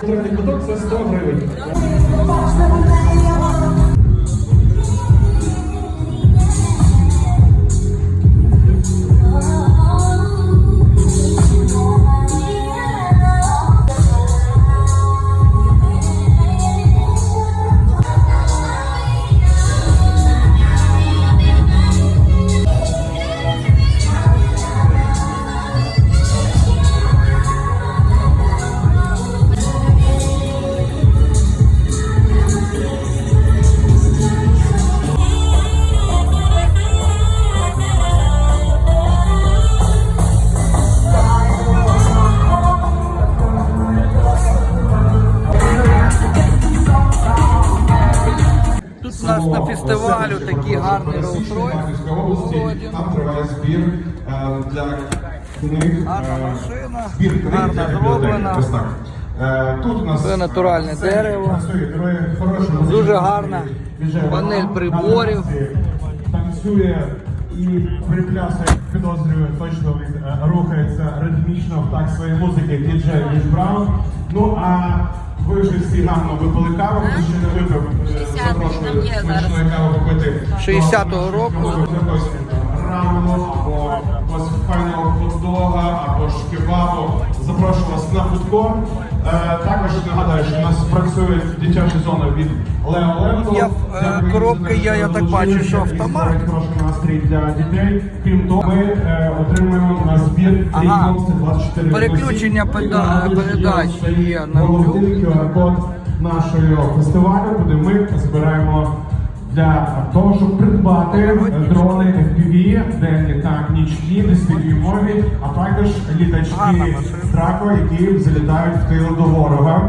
Третій куток це 100 гривень. У нас на фестивалю такий гарний роутрой. Там триває збір е, для книг. Гарна е, машина, збір гарно зроблена. Е, Тут у нас Це натуральне дерево. Дуже гарна панель приборів. Танцює і приплясує, підозрюю, точно він рухається ритмічно в так своєї музики діджей Річ Браун. Ну а ви вже всі гарно випили каву, хто ще не випив, е, запрошую смачної 60-го року. Або якогось файного хот-дога, або ж кебабу. Запрошую вас на фудкор. Е, також нагадаю, що у нас працюють дитячі зони від Лео Ленко. Є, е, коробки є, я так бачу, що автомат. Трошки настрій для дітей. Крім того, ми е, отримуємо на збір Ага. 24 Переключення передач є на QR-код нашого фестивалю, куди ми збираємо для того, щоб придбати дрони FPV, денні та нічні, низькодюймові, а також літачки. Драко, які залітають в тил до ворога.